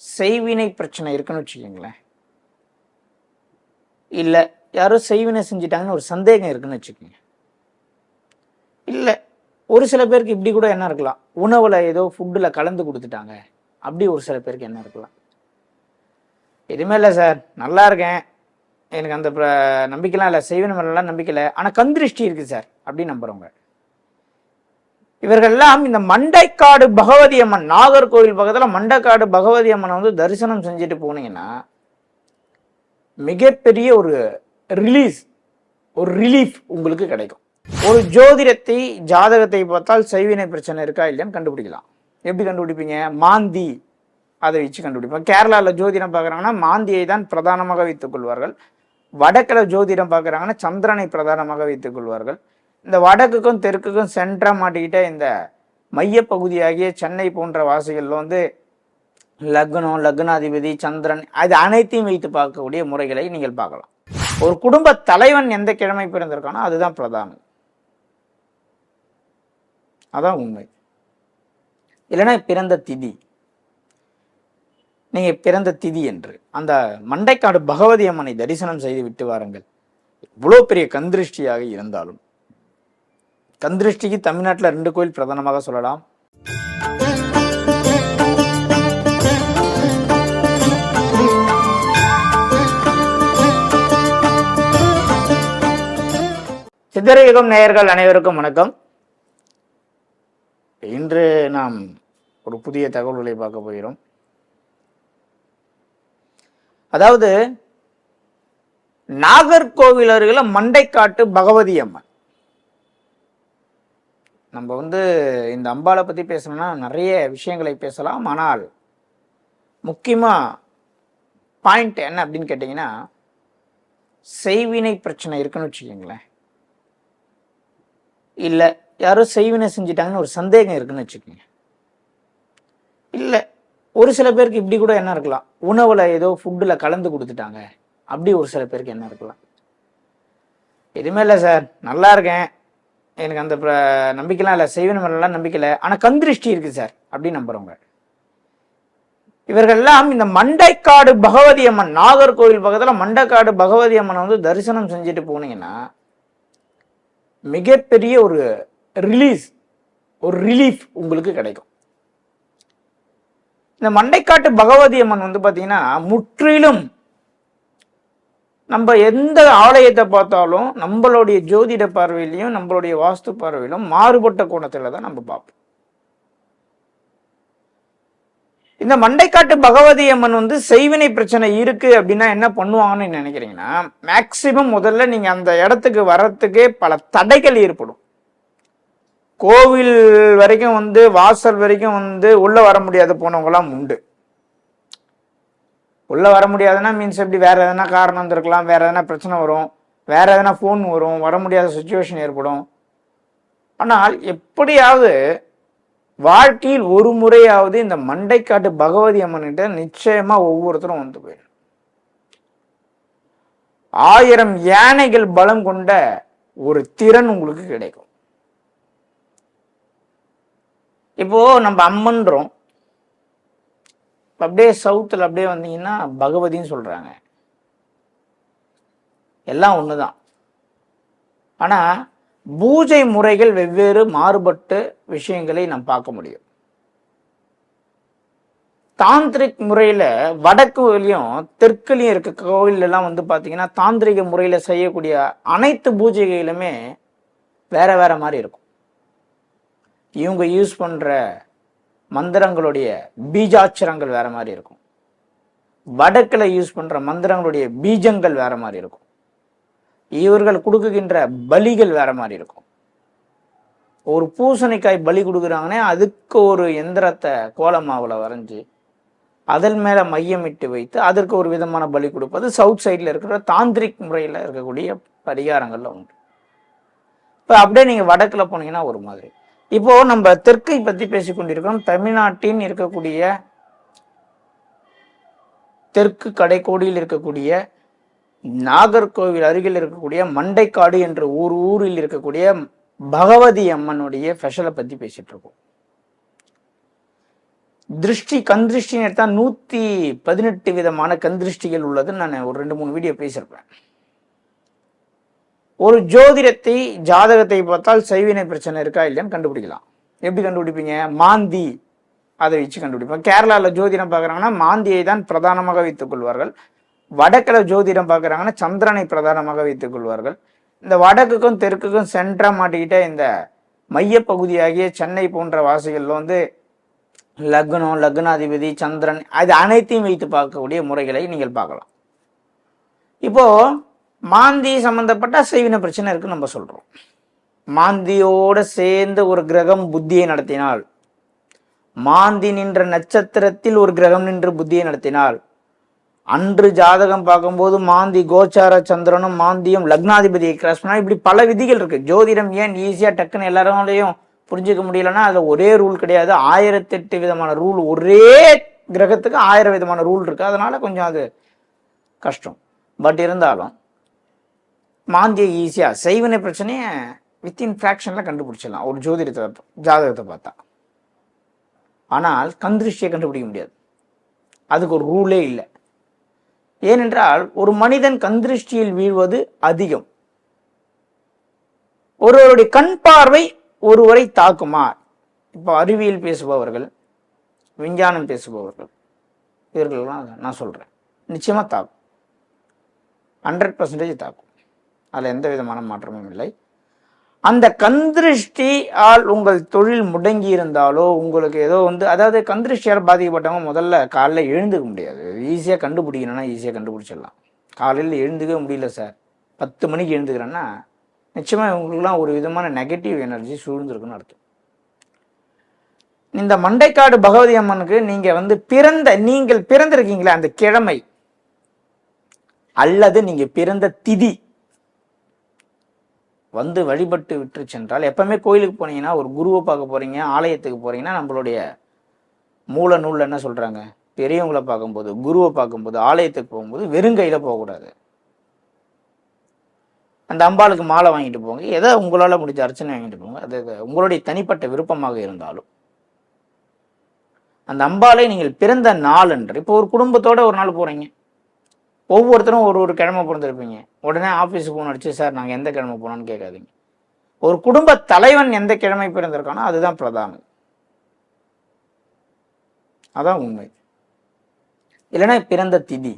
செய்வினை பிரச்சனை இருக்குன்னு வச்சுக்கோங்களேன். இல்லை யாரோ செய்வினை செஞ்சிட்டாங்கன்னு ஒரு சந்தேகம் இருக்குன்னு வச்சுக்கோங்க. இல்லை ஒரு சில பேருக்கு இப்படி கூட என்ன இருக்கலாம். உணவில் ஏதோ ஃபுட்டில் கலந்து கொடுத்துட்டாங்க. அப்படி ஒரு சில பேருக்கு என்ன இருக்கலாம். எதுவுமே இல்லை சார். நல்லா இருக்கேன். எனக்கு அந்த நம்பிக்கைலாம் இல்லை. செய்வினை மேலாம் நம்பிக்கை இல்லை. ஆனால் கந்திருஷ்டி இருக்குது சார். அப்படின்னு நம்புகிறவங்க இவர்கள்லாம் இந்த மண்டைக்காடு பகவதி அம்மன் நாகர்கோவில் பக்கத்தில் மண்டைக்காடு பகவதி அம்மனை வந்து தரிசனம் செஞ்சுட்டு போனீங்கன்னா மிகப்பெரிய ஒரு ரிலீஸ் ஒரு ரிலீஃப் உங்களுக்கு கிடைக்கும். ஒரு ஜோதிடத்தை ஜாதகத்தை பார்த்தால் செய்வினை பிரச்சனை இருக்கா இல்லையான்னு கண்டுபிடிக்கலாம். எப்படி கண்டுபிடிப்பீங்க? மாந்தி அதை வச்சு கண்டுபிடிப்போம் கேரளாவில் ஜோதிடம் பார்க்குறாங்கன்னா மாந்தியை தான் பிரதானமாக வைத்துக் கொள்வார்கள். வடக்கில் ஜோதிடம் பார்க்குறாங்கன்னா சந்திரனை பிரதானமாக வைத்துக் கொள்வார்கள். இந்த வடக்குக்கும் தெற்குக்கும் சென்டரா மாட்டிக்கிட்ட இந்த மையப்பகுதியாகிய சென்னை போன்ற வாசிகளில் வந்து லக்னம் லக்னாதிபதி சந்திரன் அது அனைத்தையும் வைத்து பார்க்கக்கூடிய முறைகளை நீங்கள் பார்க்கலாம். ஒரு குடும்ப தலைவன் எந்த கிழமை பிறந்திருக்கானோ அதுதான் பிரதானம். அதான் உண்மை. இல்லைன்னா பிறந்த திதி. நீங்க பிறந்த திதி என்று அந்த மண்டைக்காடு பகவதி அம்மனை தரிசனம் செய்து விட்டு வாருங்கள். இவ்வளோ பெரிய கந்திருஷ்டியாக இருந்தாலும். கந்திருஷ்டிக்கு தமிழ்நாட்டில் ரெண்டு கோயில் பிரதானமாக சொல்லலாம். சித்திரயுகம் நேயர்கள் அனைவருக்கும் வணக்கம். இன்று நாம் ஒரு புதிய தகவல்களை பார்க்க போகிறோம். அதாவது நாகர்கோவில் அருகில் மண்டைக்காட்டு பகவதி அம்மன். நம்ம வந்து இந்த அம்பாளை பற்றி பேசணும்னா நிறைய விஷயங்களை பேசலாம். ஆனால் முக்கியமாக பாயிண்ட் என்ன அப்படின்னு கேட்டிங்கன்னா செய்வினை பிரச்சனை இருக்குன்னு வச்சுக்கோங்களேன். இல்லை யாரோ செய்வினை செஞ்சிட்டாங்கன்னு ஒரு சந்தேகம் இருக்குன்னு வச்சுக்கோங்க. இல்லை ஒரு சில பேருக்கு இப்படி கூட என்ன இருக்கலாம். உணவில் ஏதோ ஃபுட்டில் கலந்து கொடுத்துட்டாங்க. அப்படி ஒரு சில பேருக்கு என்ன இருக்கலாம். எதுவுமே இல்லை சார். நல்லா இருக்கேன். எனக்கு அந்த நம்பிக்கைலாம் இல்லை. செய்வினை மேலாம் நம்பிக்கை இல்லை. ஆனால் கந்திருஷ்டி இருக்குது சார். அப்படின்னு நம்புகிறவங்க இவர்கள்லாம் இந்த மண்டைக்காடு பகவதி அம்மன் நாகர்கோவில் பக்கத்தில் மண்டைக்காடு பகவதி அம்மனை வந்து தரிசனம் செஞ்சுட்டு போனீங்கன்னா மிகப்பெரிய ஒரு ரிலீஸ் ஒரு ரிலீஃப் உங்களுக்கு கிடைக்கும். இந்த மண்டைக்காட்டு பகவதி அம்மன் வந்து பார்த்தீங்கன்னா முற்றிலும் நம்ம எந்த ஆலயத்தை பார்த்தாலும் நம்மளுடைய ஜோதிட பார்வையிலையும் நம்மளுடைய வாஸ்து பார்வையிலும் மாறுபட்ட கோணத்தில் தான் நம்ம பார்ப்போம். இந்த மண்டைக்காட்டு பகவதி அம்மன் வந்து செய்வினை பிரச்சனை இருக்கு அப்படின்னா என்ன பண்ணுவாங்கன்னு நினைக்கிறீங்கன்னா மேக்சிமம் முதல்ல நீங்க அந்த இடத்துக்கு வர்றதுக்கே பல தடைகள் ஏற்படும். கோவில் வரைக்கும் வந்து வாசல் வரைக்கும் வந்து உள்ள வர முடியாத போனவங்களாம் உண்டு. உள்ளே வர முடியாதுன்னா மீன்ஸ் எப்படி வேறு எதனா காரணம் இருந்திருக்கலாம் வேறு எதனா பிரச்சனை வரும் வேறு எதனா ஃபோன் வரும் வர முடியாத சுச்சுவேஷன் ஏற்படும். ஆனால் எப்படியாவது வாழ்க்கையில் ஒரு முறையாவது இந்த மண்டைக்காட்டு பகவதி அம்மன்கிட்ட நிச்சயமாக ஒவ்வொருத்தரும் வந்து போயிடும் ஆயிரம் யானைகள் பலம் கொண்ட ஒரு திறன் உங்களுக்கு கிடைக்கும். இப்போ நம்ம அம்மன்றோம். அப்படியே சவுத்தில் அப்படியே வந்தீங்கன்னா பகவதின்னு சொல்கிறாங்க எல்லாம் ஒன்று தான் ஆனால் பூஜை முறைகள் வெவ்வேறு மாறுபட்டு விஷயங்களை நாம் பார்க்க முடியும். தாந்திரிக் முறையில் வடக்குலையும் தெற்குலையும் இருக்க கோவில் வந்து பார்த்தீங்கன்னா தாந்திரிக முறையில் செய்யக்கூடிய அனைத்து பூஜைகளுமே வேற வேற மாதிரி இருக்கும். இவங்க யூஸ் பண்ணுற மந்திரங்களுடைய பீஜாட்சரங்கள் வேற மாதிரி இருக்கும். வடக்கில் யூஸ் பண்ற மந்திரங்களுடைய பீஜங்கள் வேற மாதிரி இருக்கும். இவர்கள் கொடுக்குகின்ற பலிகள் வேற மாதிரி இருக்கும். ஒரு பூசணிக்காய் பலி கொடுக்குறாங்கன்னே அதுக்கு ஒரு எந்திரத்தை கோலமாவில் வரைஞ்சி அதன் மேலே மையமிட்டு வைத்து அதற்கு ஒரு விதமான பலி கொடுப்பது சவுத் சைடில் இருக்கிற தாந்திரிக் முறையில் இருக்கக்கூடிய பரிகாரங்களில் உண்டு. இப்போ அப்படியே நீங்கள் வடக்கில் போனீங்கன்னா ஒரு மாதிரி. இப்போ நம்ம தெற்கை பத்தி பேசிக் கொண்டிருக்கோம் தமிழ்நாட்டின் இருக்கக்கூடிய தெற்கு கடைக்கோடியில் இருக்கக்கூடிய நாகர்கோவில் அருகில் இருக்கக்கூடிய மண்டைக்காடு என்ற ஊர் ஊரில் இருக்கக்கூடிய பகவதி அம்மனுடைய ஸ்பெஷலை பத்தி பேசிட்டு இருக்கோம் திருஷ்டி கந்திருஷ்டின்னு எடுத்தா நூற்றி பதினெட்டு விதமான கந்திருஷ்டிகள் உள்ளதுன்னு நான் ஒரு ரெண்டு மூணு வீடியோ பேசியிருப்பேன். ஒரு ஜோதிடத்தை ஜாதகத்தை பார்த்தால் செய்வினை பிரச்சனை இருக்கா இல்லையான்னு கண்டுபிடிக்கலாம். எப்படி கண்டுபிடிப்பீங்க? மாந்தி. அதை வச்சு கண்டுபிடிப்போம். கேரளாவில் ஜோதிடம் பார்க்குறாங்கன்னா மாந்தியை தான் பிரதானமாக வைத்துக் கொள்வார்கள். வடக்கில் ஜோதிடம் பார்க்குறாங்கன்னா சந்திரனை பிரதானமாக வைத்துக் கொள்வார்கள். இந்த வடக்குக்கும் தெற்குக்கும் சென்டரா மாட்டிக்கிட்ட இந்த மையப்பகுதியாகிய சென்னை போன்ற வாசிகளில் வந்து லக்னம் லக்னாதிபதி சந்திரன் அது அனைத்தையும் வைத்து பார்க்கக்கூடிய முறைகளை நீங்கள் பார்க்கலாம். இப்போ மாந்தி சம்பந்தப்பட்ட அசைவின பிரச்சனை இருக்குன்னு நம்ம சொல்றோம். மாந்தியோடு சேர்ந்து ஒரு கிரகம் புத்தியை நடத்தினால் மாந்தி நின்ற நட்சத்திரத்தில் ஒரு கிரகம் நின்று புத்தியை நடத்தினால் அன்று ஜாதகம் பார்க்கும்போது மாந்தி கோச்சார சந்திரனும் மாந்தியும் லக்னாதிபதியை கிராஸ் பண்ணால் இப்படி பல விதிகள் இருக்குது ஜோதிடம் ஏன் ஈஸியாக டக்குன்னு எல்லாராலையும் புரிஞ்சுக்க முடியலன்னா அதில் ஒரே ரூல் கிடையாது. ஆயிரத்தெட்டு விதமான ரூல் ஒரே கிரகத்துக்கு ஆயிரம் விதமான ரூல் இருக்குது அதனால் கொஞ்சம் அது கஷ்டம். பட் இருந்தாலும் மாந்தியை ஈஸியாக செய்வினை பிரச்சனையை வித்தின் ஃப்ராக்ஷனில் கண்டுபிடிச்சிடலாம். ஒரு ஜோதிடத்தை ஜாதகத்தை பார்த்தா. ஆனால் கந்திருஷ்டியை கண்டுபிடிக்க முடியாது. அதுக்கு ஒரு ரூலே இல்லை. ஏனென்றால் ஒரு மனிதன் கந்திருஷ்டியில் வீழ்வது அதிகம். ஒருவருடைய கண் பார்வை ஒருவரை தாக்குமா? இப்போ அறிவியல் பேசுபவர்கள் விஞ்ஞானம் பேசுபவர்கள் இவர்கள்லாம் நான் சொல்கிறேன் நிச்சயமாக தாக்கும். ஹண்ட்ரட் பர்சன்டேஜ் தாக்கும். அதில் எந்த விதமான மாற்றமும் இல்லை. அந்த கந்திருஷ்டி ஆல் உங்கள் தொழில் முடங்கி இருந்தாலோ உங்களுக்கு ஏதோ வந்து அதாவது கந்திருஷ்டியால் பாதிக்கப்பட்டவங்க முதல்ல காலைல எழுந்துக்க முடியாது. ஈஸியாக கண்டுபிடிக்கணும்னா ஈஸியாக கண்டுபிடிச்சிடலாம். காலையில் எழுந்துக்கவே முடியல சார் பத்து மணிக்கு எழுந்துக்கிறேன்னா நிச்சயமாக இவங்களுக்குலாம் ஒரு விதமான நெகட்டிவ் எனர்ஜி சூழ்ந்துருக்குன்னு அர்த்தம். இந்த மண்டைக்காடு பகவதி அம்மனுக்கு நீங்கள் வந்து பிறந்த நீங்கள் பிறந்திருக்கீங்களா அந்த கிழமை அல்லது நீங்கள் பிறந்த திதி வந்து வழிபட்டு விட்டு சென்றால் எப்பவுமே கோயிலுக்கு போனீங்கன்னா ஒரு குருவை பார்க்க போறீங்க ஆலயத்துக்கு போறீங்கன்னா நம்மளுடைய மூல நூலில் என்ன சொல்றாங்க? பெரியவங்களை பார்க்கும்போது குருவை பார்க்கும்போது ஆலயத்துக்கு போகும்போது வெறுங்கையில போகக்கூடாது. அந்த அம்பாளுக்கு மாலை வாங்கிட்டு போங்க. ஏதோ உங்களால் முடிஞ்ச அர்ச்சனை வாங்கிட்டு போங்க. அது அது உங்களுடைய தனிப்பட்ட விருப்பமாக இருந்தாலும். அந்த அம்பாலை நீங்கள் பிறந்த நாள் என்று இப்போ ஒரு குடும்பத்தோட ஒரு நாள் போறீங்க. ஒவ்வொருத்தரும் ஒரு ஒரு கிழமை பிறந்திருப்பீங்க. உடனே ஆஃபீஸுக்கு ஃபோன் அடிச்சு சார் நாங்கள் எந்த கிழமை போனோம்னு கேட்காதீங்க. ஒரு குடும்ப தலைவன் எந்த கிழமை பிறந்திருக்கானோ அதுதான் பிரதானம். அதான் உண்மை. இல்லைன்னா பிறந்த திதி.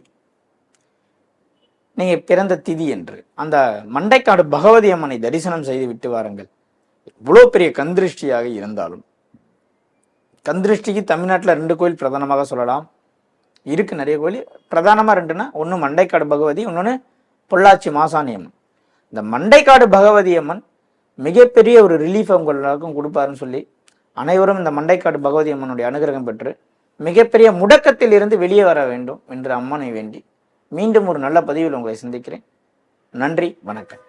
நீங்கள் பிறந்த திதி என்று. அந்த மண்டைக்காடு பகவதி அம்மனை தரிசனம் செய்து விட்டு வாருங்கள். இவ்வளோ பெரிய கந்திருஷ்டியாக இருந்தாலும். கந்திருஷ்டிக்கு தமிழ்நாட்டில் ரெண்டு கோயில் பிரதானமாக சொல்லலாம். இருக்குது நிறைய கோயில் பிரதானமாக ரெண்டுன்னா ஒன்று மண்டைக்காடு பகவதி இன்னொன்று பொள்ளாச்சி மாசாணி அம்மன். இந்த மண்டைக்காடு பகவதி அம்மன் மிகப்பெரிய ஒரு ரிலீஃப் அவங்க எல்லாருக்கும் கொடுப்பாருன்னு சொல்லி அனைவரும் இந்த மண்டைக்காடு பகவதி அம்மனுடைய அனுகிரகம் பெற்று மிகப்பெரிய முடக்கத்தில் இருந்து வெளியே வர வேண்டும் என்று அம்மனை வேண்டி மீண்டும் ஒரு நல்ல பதிவில் உங்களை சந்திக்கிறேன். நன்றி வணக்கம்.